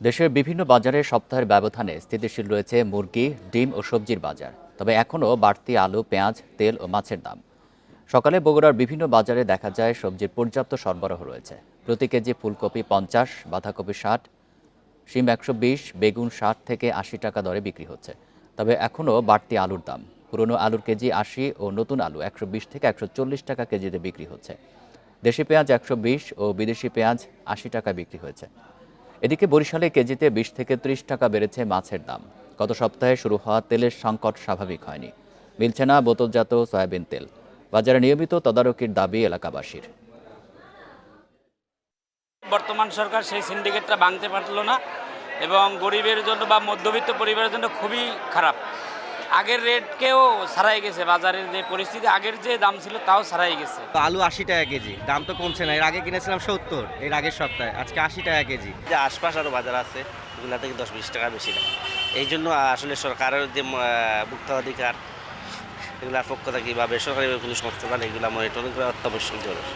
দেশের বিভিন্ন বাজারে সপ্তাহের ব্যবধানে স্থিতিশীল রয়েছে মুরগি, ডিম ও সবজির বাজার। তবে এখনও বাড়তি আলু, পেঁয়াজ, তেল ও মাছের দাম। সকালে বগুড়ার বিভিন্ন বাজারে দেখা যায় সবজির পর্যাপ্ত সরবরাহ রয়েছে। প্রতি কেজি ফুলকপি পঞ্চাশ, বাঁধাকপি ষাট, শিম একশো বিশ, বেগুন ষাট থেকে আশি টাকা দরে বিক্রি হচ্ছে। তবে এখনও বাড়তি আলুর দাম। পুরনো আলুর কেজি আশি ও নতুন আলু একশো বিশ থেকে একশো চল্লিশ টাকা কেজিতে বিক্রি হচ্ছে। দেশি পেঁয়াজ একশো বিশ ও বিদেশি পেঁয়াজ আশি টাকা বিক্রি হয়েছে। এদিকে বরিশালে কেজিতে বিশ থেকে ত্রিশ টাকা বেড়েছে মাছের দাম। গত সপ্তাহে শুরু হওয়া তেলের সংকট স্বাভাবিক হয়নি। মিলছে না বোতলজাত সয়াবিন তেল। বাজারে নিয়মিত তদারকির দাবি এলাকাবাসীর। বর্তমান সরকার সেই সিন্ডিকেটটা ভাঙতে পারল না এবং গরিবের জন্য বা মধ্যবিত্ত পরিবারের জন্য খুবই খারাপ। আগের রেটকেও ছাড়াই গেছে। বাজারের যে পরিস্থিতি আগের যে দাম ছিল তাও ছাড়াই গেছে। তো আলু আশি টাকা কেজি দাম তো কমছে না। এর আগে কিনেছিলাম সত্তর এর আগের সপ্তাহে আজকে আশি টাকা কেজি। যে আশপাশ আরও বাজার আছে এগুলা থেকে দশ বিশ টাকা বেশি না। এই জন্য আসলে সরকারের যে ভুক্তাধিকার এগুলার পক্ষ থেকে বা বেসরকারি কোনো সংস্থা এগুলা মনিটরিং করা অত্যাবশ্যক জরুরি।